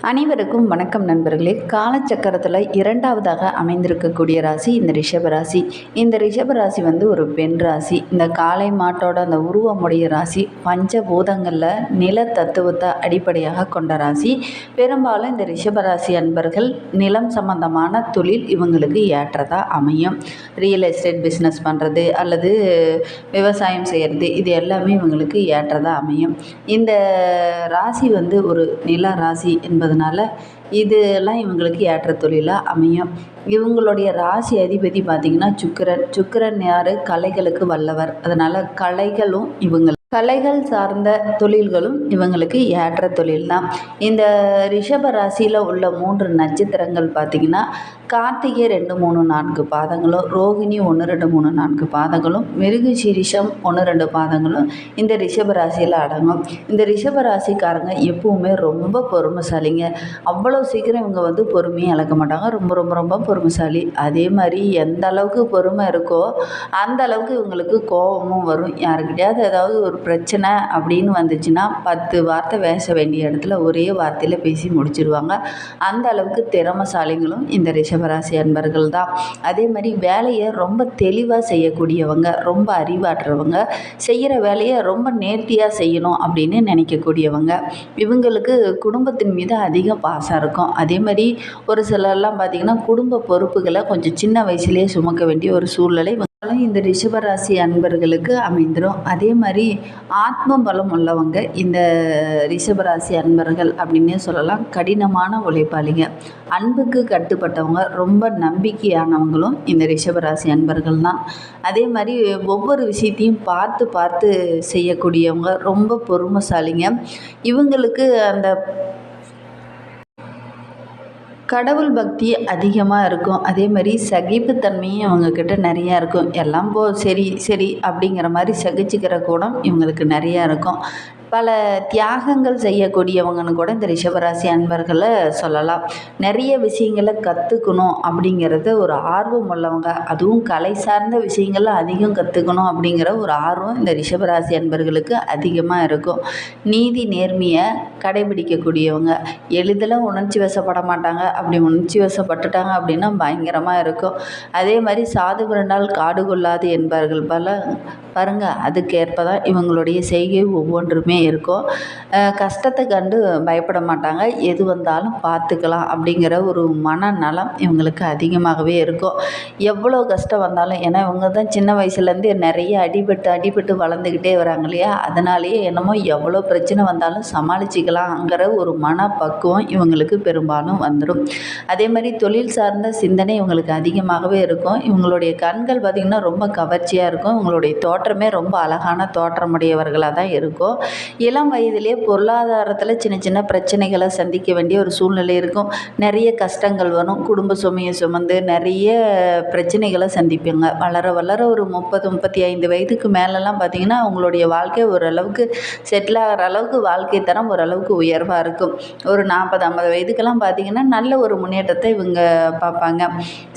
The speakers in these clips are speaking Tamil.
அனைவருக்கும் வணக்கம் நண்பர்களே. காலச்சக்கரத்தில் இரண்டாவதாக அமைந்திருக்கக்கூடிய ராசி இந்த ரிஷபராசி. இந்த ரிஷபராசி வந்து ஒரு பெண் ராசி. இந்த காளை மாட்டோட அந்த உருவமுடைய ராசி பஞ்சபூதங்களில் நில தத்துவத்தை அடிப்படையாக கொண்ட ராசி. பெரும்பாலும் இந்த ரிஷபராசி அன்பர்கள் நிலம் சம்பந்தமான தொழில் இவங்களுக்கு ஏற்றதாக அமையும். ரியல் எஸ்டேட் பிஸ்னஸ் பண்ணுறது அல்லது விவசாயம் செய்கிறது இது எல்லாமே இவங்களுக்கு ஏற்றதாக அமையும். இந்த ராசி வந்து ஒரு நில ராசி என்பது என்பதனால இதெல்லாம் இவங்களுக்கு ஏற்ற தொழிலாக அமையும். இவங்களுடைய ராசி அதிபதி பார்த்திங்கன்னா சுக்கிரன். சுக்கிரன் யார்? கலைகளுக்கு வல்லவர். அதனால் கலைகளும் இவங்க கலைகள் சார்ந்த தொழில்களும் இவங்களுக்கு ஏற்ற தொழில் தான் இந்த ரிஷப ராசியில் உள்ள மூன்று நட்சத்திரங்கள் பார்த்திங்கன்னா கார்த்திகை ரெண்டு மூணு நான்கு பாதங்களும் ரோகிணி ஒன்று ரெண்டு மூணு நான்கு பாதங்களும் மிருகு சிரிஷம் ஒன்று ரெண்டு பாதங்களும் இந்த ரிஷப ராசியில் அடங்கும். இந்த ரிஷப ராசிக்காரங்க எப்பவுமே ரொம்ப பொறுமைசாலிங்க. அவ்வளோ சீக்கிரம் இவங்க வந்து பொறுமையாக இழக்க மாட்டாங்க. ரொம்ப ரொம்ப ரொம்ப பொறுமைசாலி. அதே மாதிரி எந்த அளவுக்கு பொறுமை இருக்கோ அந்த அளவுக்கு இவங்களுக்கு கோபமும் வரும். யாருக்கிட்டையாவது ஏதாவது ஒரு பிரச்சனை அப்படின்னு வந்துச்சுன்னா பத்து வார்த்தை பேச வேண்டிய இடத்துல ஒரே வார்த்தையில் பேசி முடிச்சிருவாங்க. அந்த அளவுக்கு திறமசாலிகளும் இந்த ரிஷபராசி அன்பர்கள் தான். அதே மாதிரி வேலையை ரொம்ப தெளிவாக செய்யக்கூடியவங்க ரொம்ப அறிவாற்றவங்க செய்கிற வேலையை ரொம்ப நேர்த்தியாக செய்யணும் அப்படின்னு நினைக்கக்கூடியவங்க. இவங்களுக்கு குடும்பத்தின் மீது அதிக பாசம் இருக்கும். அதே மாதிரி ஒரு சிலர்லாம் பார்த்திங்கன்னா குடும்ப பொறுப்புகளை கொஞ்சம் சின்ன வயசுலேயே சுமக்க வேண்டிய ஒரு சூழ்நிலை இந்த ரிஷபராசி அன்பர்களுக்கு அமைந்துடும் அதே மாதிரி ஆத்ம பலம் உள்ளவங்க இந்த ரிஷபராசி அன்பர்கள் அப்படின்னே சொல்லலாம். கடினமான உழைப்பாளிங்க. அன்புக்கு கட்டுப்பட்டவங்க ரொம்ப நம்பிக்கையானவங்களும் இந்த ரிஷபராசி அன்பர்கள் தான். அதே மாதிரி ஒவ்வொரு விஷயத்தையும் பார்த்து பார்த்து செய்யக்கூடியவங்க ரொம்ப பொறுமைசாலிங்க. இவங்களுக்கு அந்த கடவுள் பக்தி அதிகமாக இருக்கும். அதே மாதிரி சகிப்புத்தன்மையும் இவங்கக்கிட்ட நிறையா இருக்கும். எல்லாம் போ சரி சரி அப்படிங்கிற மாதிரி சகிச்சுக்கிற குணம் இவங்களுக்கு நிறையா இருக்கும். பல தியாகங்கள் செய்யக்கூடியவங்கன்னு கூட இந்த ரிஷபராசி அன்பர்களை சொல்லலாம். நிறைய விஷயங்களை கற்றுக்கணும் அப்படிங்கிறது ஒரு ஆர்வம் உள்ளவங்க. அதுவும் கலை சார்ந்த விஷயங்களை அதிகம் கற்றுக்கணும் அப்படிங்கிற ஒரு ஆர்வம் இந்த ரிஷபராசி அன்பர்களுக்கு அதிகமாக இருக்கும். நீதி நேர்மையை கடைபிடிக்கக்கூடியவங்க. எளிதில் உணர்ச்சி வசப்பட மாட்டாங்க. அப்படி உணர்ச்சி வசப்பட்டுட்டாங்க அப்படின்னா பயங்கரமாக இருக்கும். அதே மாதிரி சாது பிறண்டால் காடு கொள்ளாது என்பார்கள் பல. பாருங்கள் அதுக்கேற்ப தான் இவங்களுடைய செய்கை ஒவ்வொன்றுமே இருக்கும். கஷ்டத்தை கண்டு பயப்பட மாட்டாங்க. எது வந்தாலும் பார்த்துக்கலாம் அப்படிங்கிற ஒரு மனநலம் இவங்களுக்கு அதிகமாகவே இருக்கும். எவ்வளோ கஷ்டம் வந்தாலும் ஏன்னா இவங்க தான் சின்ன வயசுலேருந்து நிறைய அடிபட்டு அடிபட்டு வளர்ந்துக்கிட்டே வராங்க இல்லையா? அதனாலேயே என்னமோ எவ்வளோ பிரச்சனை வந்தாலும் சமாளிச்சிக்கலாங்கிற ஒரு மனப்பக்குவம் இவங்களுக்கு பெரும்பாலும் வந்துடும் அதே மாதிரி தொழில் சார்ந்த சிந்தனை இவங்களுக்கு அதிகமாகவே இருக்கும். இவங்களுடைய கண்கள் பார்த்திங்கன்னா ரொம்ப கவர்ச்சியாக இருக்கும். இவங்களுடைய தோற்றமே ரொம்ப அழகான தோற்றமுடையவர்களாக தான் இருக்கும். இளம் வயதிலே பொருளாதாரத்தில் சின்ன சின்ன பிரச்சனைகளை சந்திக்க வேண்டிய ஒரு சூழ்நிலை இருக்கும். நிறைய கஷ்டங்கள் வரும். குடும்ப சுமையை சுமந்து நிறைய பிரச்சனைகளை சந்திப்பாங்க. வளர வளர ஒரு முப்பது முப்பத்தி ஐந்து வயதுக்கு மேலெல்லாம் பார்த்திங்கன்னா அவங்களுடைய வாழ்க்கை ஓரளவுக்கு செட்டில் ஆகிற அளவுக்கு வாழ்க்கை தரம் ஓரளவுக்கு உயர்வாக இருக்கும். ஒரு நாற்பது ஐம்பது வயதுக்கெல்லாம் பார்த்திங்கன்னா நல்ல ஒரு முன்னேற்றத்தை இவங்க பார்ப்பாங்க.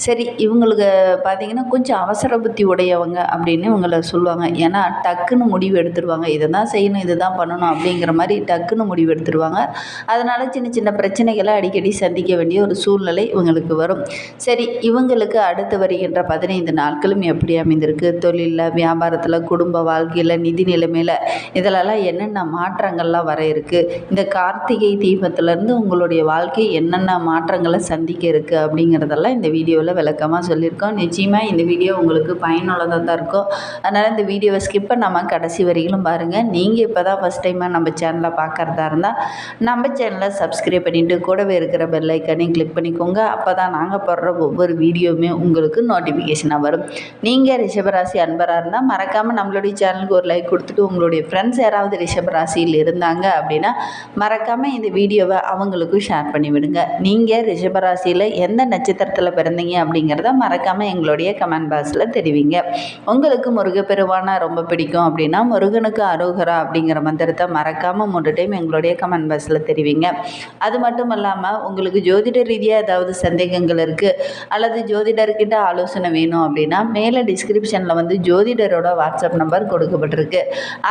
சரி இவங்களுக்கு பார்த்திங்கன்னா கொஞ்சம் அவசர புத்தி உடையவங்க அப்படின்னு இவங்களை சொல்லுவாங்க. ஏன்னா டக்குன்னு முடிவு எடுத்துருவாங்க. இதை தான் செய்யணும் இதை தான் பண்ணணும் அப்படிங்கிற மாதிரி டக்குன்னு முடிவு எடுத்துருவாங்க. அதனால் சின்ன சின்ன பிரச்சனைகளை அடிக்கடி சந்திக்க வேண்டிய ஒரு சூழ்நிலை இவங்களுக்கு வரும். சரி இவங்களுக்கு அடுத்து வருகின்ற பதினைந்து நாட்களும் எப்படி அமைந்திருக்கு? தொழிலில் வியாபாரத்தில் குடும்ப வாழ்க்கையில் நிதி நிலைமையில் இதிலலாம் என்னென்ன மாற்றங்கள்லாம் வர இருக்குது இந்த கார்த்திகை தீபத்துலேருந்து உங்களுடைய வாழ்க்கை என்னென்ன மாற்றங்களை சந்திக்க இருக்குது அப்படிங்கிறதெல்லாம் இந்த வீடியோவில் விளக்கமாக சொல்லியிருக்கோம். நிச்சயமாக இந்த வீடியோ உங்களுக்கு பயனுள்ளதாக தான் இருக்கும். அதனால் இந்த வீடியோவை ஸ்கிப் பண்ணாமல் கடைசி வரையிலும் பாருங்கள் நீங்கள் இப்போ தான் ஃபஸ்ட் டைமாக நம்ம சேனலை பார்க்குறதா இருந்தால் நம்ம சேனலை சப்ஸ்கிரைப் பண்ணிவிட்டு கூடவே இருக்கிற பெல்லைக்கானையும் கிளிக் பண்ணிக்கோங்க. அப்போ தான் நாங்கள் போடுற ஒவ்வொரு வீடியோவுமே உங்களுக்கு நோட்டிஃபிகேஷனாக வரும். நீங்கள் ரிஷபராசி அன்பராக இருந்தால் மறக்காமல் நம்மளுடைய சேனலுக்கு ஒரு லைக் கொடுத்துட்டு உங்களுடைய ஃப்ரெண்ட்ஸ் யாராவது ரிஷபராசியில் இருந்தாங்க அப்படின்னா மறக்காமல் இந்த வீடியோவை அவங்களுக்கும் ஷேர் பண்ணிவிடுங்க நீங்கள் ரிஷபராசியில் எந்த நட்சத்திரத்தில் பிறந்தீங்க அப்படிங்கிறத மறக்காமல் எங்களுடைய கமெண்ட் பாக்ஸில் தெரிவிங்க. உங்களுக்கு முருகப்பெருவானா ரொம்ப பிடிக்கும் அப்படின்னா முருகனுக்கு அரோகரா அப்படிங்கிற மாதிரி அப்படிங்கிறத மறக்காமல் மூன்று டைம் எங்களுடைய கமெண்ட் பாக்ஸில் தெரிவிங்க. அது மட்டும் இல்லாமல் உங்களுக்கு ஜோதிட ரீதியாக ஏதாவது சந்தேகங்கள் இருக்குது அல்லது ஜோதிடர்கிட்ட ஆலோசனை வேணும் அப்படின்னா மேலே டிஸ்கிரிப்ஷனில் வந்து ஜோதிடரோட வாட்ஸ்அப் நம்பர் கொடுக்கப்பட்டிருக்கு.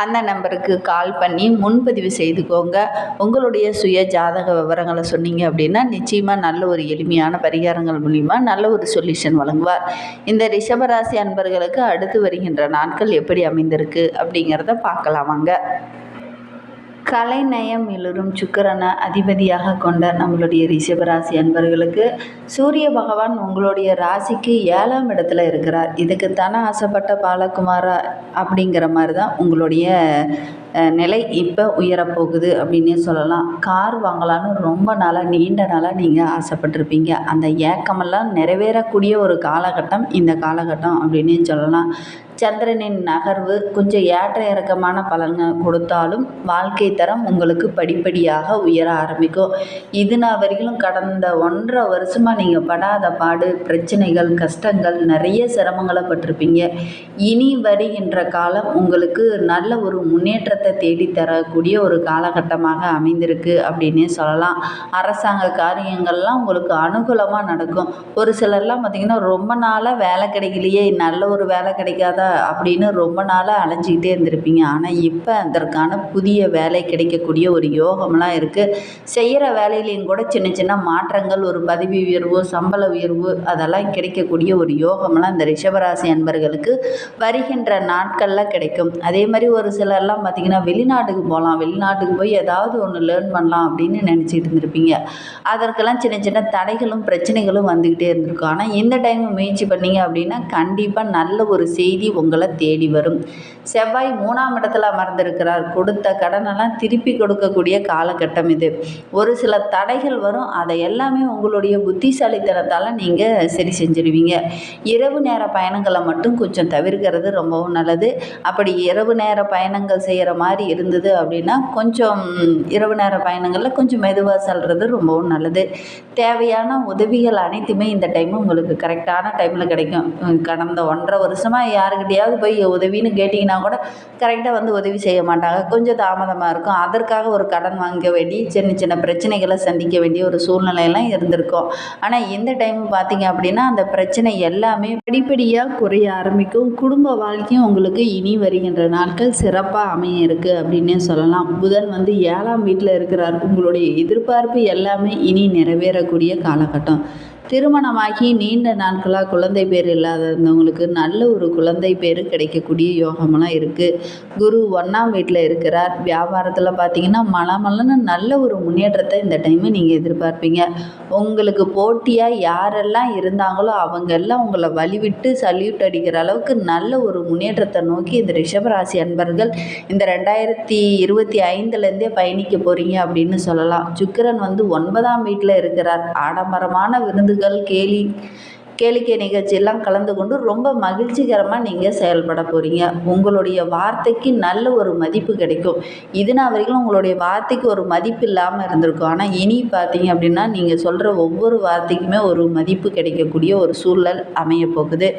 அந்த நம்பருக்கு கால் பண்ணி முன்பதிவு செய்துக்கோங்க. உங்களுடைய சுய ஜாதக விவரங்களை சொன்னீங்க அப்படின்னா நிச்சயமாக நல்ல ஒரு எளிமையான பரிகாரங்கள் மூலிமா நல்ல ஒரு சொல்யூஷன் வழங்குவார். இந்த ரிஷபராசி அன்பர்களுக்கு அடுத்து வருகின்ற நாட்கள் எப்படி அமைந்திருக்கு அப்படிங்கிறத பார்க்கலாம் வாங்க. கலைநயம் எழுறும் சுக்கிரனை அதிபதியாக கொண்ட நம்மளுடைய ரிஷபராசி அன்பர்களுக்கு சூரிய பகவான் உங்களுடைய ராசிக்கு ஏழாம் இடத்துல இருக்கிறார். இதுக்கு தானே ஆசைப்பட்ட பாலகுமாரா அப்படிங்கிற மாதிரி தான் உங்களுடைய நிலை இப்போ உயரப்போகுது அப்படின்னே சொல்லலாம். கார் வாங்கலான்னு ரொம்ப நாளாக நீண்ட நாளாக நீங்கள் ஆசைப்பட்டிருப்பீங்க. அந்த ஏக்கமெல்லாம் நிறைவேறக்கூடிய ஒரு காலகட்டம் இந்த காலகட்டம் அப்படின்னே சொல்லலாம். சந்திரனின் நகர்வு கொஞ்சம் ஏற்ற இறக்கமான பலன்கள் கொடுத்தாலும் வாழ்க்கை தரம் உங்களுக்கு படிப்படியாக உயர ஆரம்பிக்கும். இது நாள் வரைக்கும் கடந்த ஒன்றரை வருஷமாக நீங்கள் படாத பாடு பிரச்சனைகள் கஷ்டங்கள் நிறைய சிரமங்களை பட்டிருப்பீங்க. இனி வருகின்ற காலம் உங்களுக்கு நல்ல ஒரு முன்னேற்றத்தை சுதந்திரத்தை தரக்கூடிய ஒரு காலகட்டமாக அமைந்திருக்கு அப்படின்னே சொல்லலாம். அரசாங்க காரியங்கள்லாம் உங்களுக்கு அனுகூலமாக நடக்கும். ஒரு சிலர்லாம் பார்த்திங்கன்னா ரொம்ப நாளாக வேலை கிடைக்கலையே நல்ல ஒரு வேலை கிடைக்காதா அப்படின்னு ரொம்ப நாளாக அலைஞ்சிக்கிட்டே இருந்திருப்பீங்க. ஆனால் இப்போ அதற்கான புதிய வேலை கிடைக்கக்கூடிய ஒரு யோகம்லாம் இருக்குது செய்கிற வேலையிலையும் கூட சின்ன சின்ன மாற்றங்கள் ஒரு பதவி உயர்வு சம்பள உயர்வு அதெல்லாம் கிடைக்கக்கூடிய ஒரு யோகம்லாம் இந்த ரிஷபராசி அன்பர்களுக்கு வருகின்ற நாட்களில் கிடைக்கும். அதே மாதிரி ஒரு சிலர்லாம் பார்த்திங்கன்னா வெளிநாட்டுக்கு போகலாம் வெளிநாட்டுக்கு போய் ஏதாவது ஒன்று லேர்ன் பண்ணலாம் அப்படின்னு நினச்சிட்டு இருந்திருப்பீங்க. அதற்கெல்லாம் சின்ன சின்ன தடைகளும் பிரச்சனைகளும் வந்துக்கிட்டே இருந்திருக்கும். ஆனால் இந்த டைம் முயற்சி பண்ணீங்க அப்படின்னா கண்டிப்பாக நல்ல ஒரு செய்தி உங்களை தேடி வரும். செவ்வாய் மூணாம் இடத்துல அமர்ந்திருக்கிறார். கொடுத்த கடனெல்லாம் திருப்பி கொடுக்கக்கூடிய காலகட்டம் இது. ஒரு சில தடைகள் வரும். அதை எல்லாமே உங்களுடைய புத்திசாலித்தனத்தால் நீங்கள் சரி செஞ்சிருவீங்க. இரவு நேர பயணங்களை மட்டும் கொஞ்சம் தவிர்க்கிறது ரொம்பவும் நல்லது. அப்படி இரவு நேர பயணங்கள் செய்கிற மாதிரி இருந்தது அப்படின்னா கொஞ்சம் இரவு நேர பயணங்களில் கொஞ்சம் மெதுவாக செல்வது ரொம்பவும் நல்லது. தேவையான உதவிகள் அனைத்துமே இந்த டைம் உங்களுக்கு கரெக்டான டைமில் கிடைக்கும். கடந்த ஒன்றரை வருஷமாக யாருக்கிட்டையாவது போய் உதவின்னு கேட்டிங்கன்னா கூட கரெக்டாக வந்து உதவி செய்ய மாட்டாங்க. கொஞ்சம் தாமதமாக இருக்கும். அதற்காக ஒரு கடன் வாங்க வேண்டி சின்ன சின்ன பிரச்சனைகளை சந்திக்க வேண்டிய ஒரு சூழ்நிலையெல்லாம் இருந்திருக்கும். ஆனால் இந்த டைம் பார்த்தீங்க அப்படின்னா அந்த பிரச்சனை எல்லாமே படிப்படியாக குறைய ஆரம்பிக்கும். குடும்ப வாழ்க்கையும் உங்களுக்கு இனி வருகின்ற நாட்கள் சிறப்பாக அமைய இருக்குது அப்படின்னே சொல்லலாம். புதன் வந்து ஏழாம் வீட்டில் இருக்கிறார். உங்களுடைய எதிர்பார்ப்பு எல்லாமே இனி நிறைவேறக்கூடிய காலகட்டம். திருமணமாகி நீண்ட நாட்களாக குழந்தை பேர் இல்லாத இருந்தவங்களுக்கு நல்ல ஒரு குழந்தை பேர் கிடைக்கக்கூடிய யோகமெல்லாம் இருக்குது குரு ஒன்றாம் வீட்டில் இருக்கிறார். வியாபாரத்தில் பார்த்தீங்கன்னா மலமலன்னு நல்ல ஒரு முன்னேற்றத்தை இந்த டைமு நீங்கள் எதிர்பார்ப்பீங்க. உங்களுக்கு போட்டியாக யாரெல்லாம் இருந்தாங்களோ அவங்க எல்லாம் உங்களை வழிவிட்டு சல்யூட் அடிக்கிற அளவுக்கு நல்ல ஒரு முன்னேற்றத்தை நோக்கி இந்த ரிஷபராசி அன்பர்கள் இந்த ரெண்டாயிரத்தி இருபத்தி ஐந்துலேருந்தே பயணிக்க போகிறீங்க அப்படின்னு சொல்லலாம். சுக்கிரன் வந்து ஒன்பதாம் வீட்டில் இருக்கிறார். ஆடம்பரமான விருந்து விருந்துகள் கேலி கேளிக்கை நிகழ்ச்சியெல்லாம் கலந்து கொண்டு ரொம்ப மகிழ்ச்சிகரமாக நீங்கள் செயல்பட போகிறீங்க உங்களுடைய வார்த்தைக்கு நல்ல ஒரு மதிப்பு கிடைக்கும். இது நாள் வரைக்கும் உங்களுடைய வார்த்தைக்கு ஒரு மதிப்பு இல்லாமல் இருந்திருக்கும். ஆனால் இனி பார்த்தீங்க அப்படின்னா நீங்கள் சொல்கிற ஒவ்வொரு வார்த்தைக்குமே ஒரு மதிப்பு கிடைக்கக்கூடிய ஒரு சூழல் அமைய போகுது.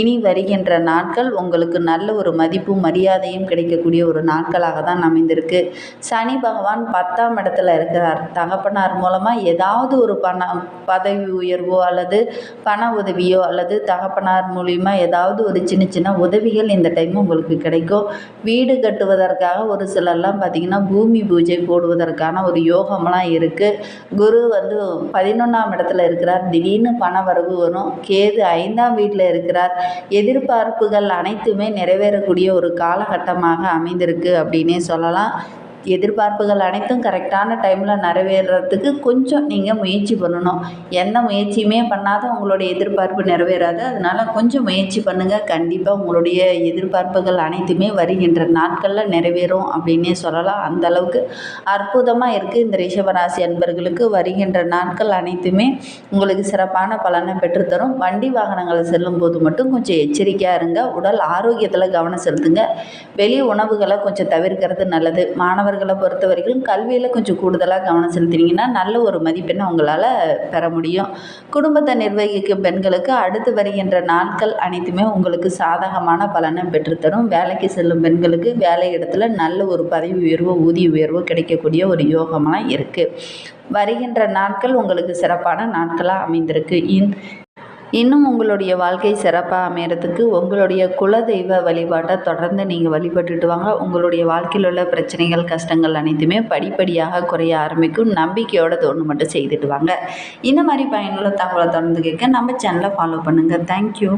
இனி வருகின்ற நாட்கள் உங்களுக்கு நல்ல ஒரு மதிப்பும் மரியாதையும் கிடைக்கக்கூடிய ஒரு நாட்களாக தான் அமைந்திருக்கு. சனி பகவான் பத்தாம் இடத்துல இருக்கிறார். தகப்பனார் மூலமாக ஏதாவது ஒரு பண பதவி உயர்வோ அல்லது பண உதவியோ அல்லது தகப்பனார் மூலிமா ஏதாவது ஒரு சின்ன சின்ன உதவிகள் இந்த டைம் உங்களுக்கு கிடைக்கும். வீடு கட்டுவதற்காக ஒரு சிலர்லாம் பார்த்திங்கன்னா பூமி பூஜை போடுவதற்கான ஒரு யோகம்லாம் இருக்குது குரு வந்து பதினொன்றாம் இடத்துல இருக்கிறார். திடீர்னு பண வரவு வரும். கேது ஐந்தாம் வீட்டில் இருக்கிறார். எதிர்பார்ப்புகள் அனைத்துமே நிறைவேறக்கூடிய ஒரு காலகட்டமாக அமைந்திருக்கு அப்படின்னே சொல்லலாம். எதிர்பார்ப்புகள் அனைத்தும் கரெக்டான டைமில் நிறைவேறதுக்கு கொஞ்சம் நீங்கள் முயற்சி பண்ணணும். எந்த முயற்சியுமே பண்ணாத உங்களுடைய எதிர்பார்ப்பு நிறைவேறாது. அதனால் கொஞ்சம் முயற்சி பண்ணுங்கள் கண்டிப்பாக உங்களுடைய எதிர்பார்ப்புகள் அனைத்துமே வருகின்ற நாட்களில் நிறைவேறும் அப்படின்னே சொல்லலாம். அந்த அளவுக்கு அற்புதமாக இருக்குது இந்த ரிஷபராசி அன்பர்களுக்கு வருகின்ற நாட்கள் அனைத்துமே உங்களுக்கு சிறப்பான பலனை பெற்றுத்தரும். வண்டி வாகனங்களை செல்லும்போது மட்டும் கொஞ்சம் எச்சரிக்கையாக இருங்க. உடல் ஆரோக்கியத்தில் கவனம் செலுத்துங்க. வெளி உணவுகளை கொஞ்சம் தவிர்க்கிறது நல்லது. மாணவர்கள் மாணவர்களை பொறுத்த வரைக்கும் கல்வியில் கொஞ்சம் கூடுதலாக கவனம் செலுத்தினீங்கன்னா நல்ல ஒரு மதிப்பெண் உங்களால் பெற முடியும். குடும்பத்தை நிர்வகிக்கும் பெண்களுக்கு அடுத்து வருகின்ற நாட்கள் அனைத்துமே உங்களுக்கு சாதகமான பலனை பெற்றுத்தரும். வேலைக்கு செல்லும் பெண்களுக்கு வேலை இடத்துல நல்ல ஒரு பதவி உயர்வோ ஊதிய உயர்வோ கிடைக்கக்கூடிய ஒரு யோகமாக இருக்குது வருகின்ற நாட்கள் உங்களுக்கு சிறப்பான நாட்களாக அமைந்திருக்கு. இன் இன்னும் உங்களுடைய வாழ்க்கை சிறப்பாக அமையறதுக்கு உங்களுடைய குலதெய்வ வழிபாட்டை தொடர்ந்து நீங்கள் வழிபட்டுட்டு வாங்க. உங்களுடைய வாழ்க்கையில் உள்ள பிரச்சனைகள் கஷ்டங்கள் அனைத்துமே படிப்படியாக குறைய ஆரம்பிக்கும். நம்பிக்கையோட தோணு மட்டும் செய்துட்டு வாங்க. இந்த மாதிரி பயனுள்ள தகவலை தொடர்ந்து கேட்க நம்ம சேனலை ஃபாலோ பண்ணுங்கள் தேங்க்யூ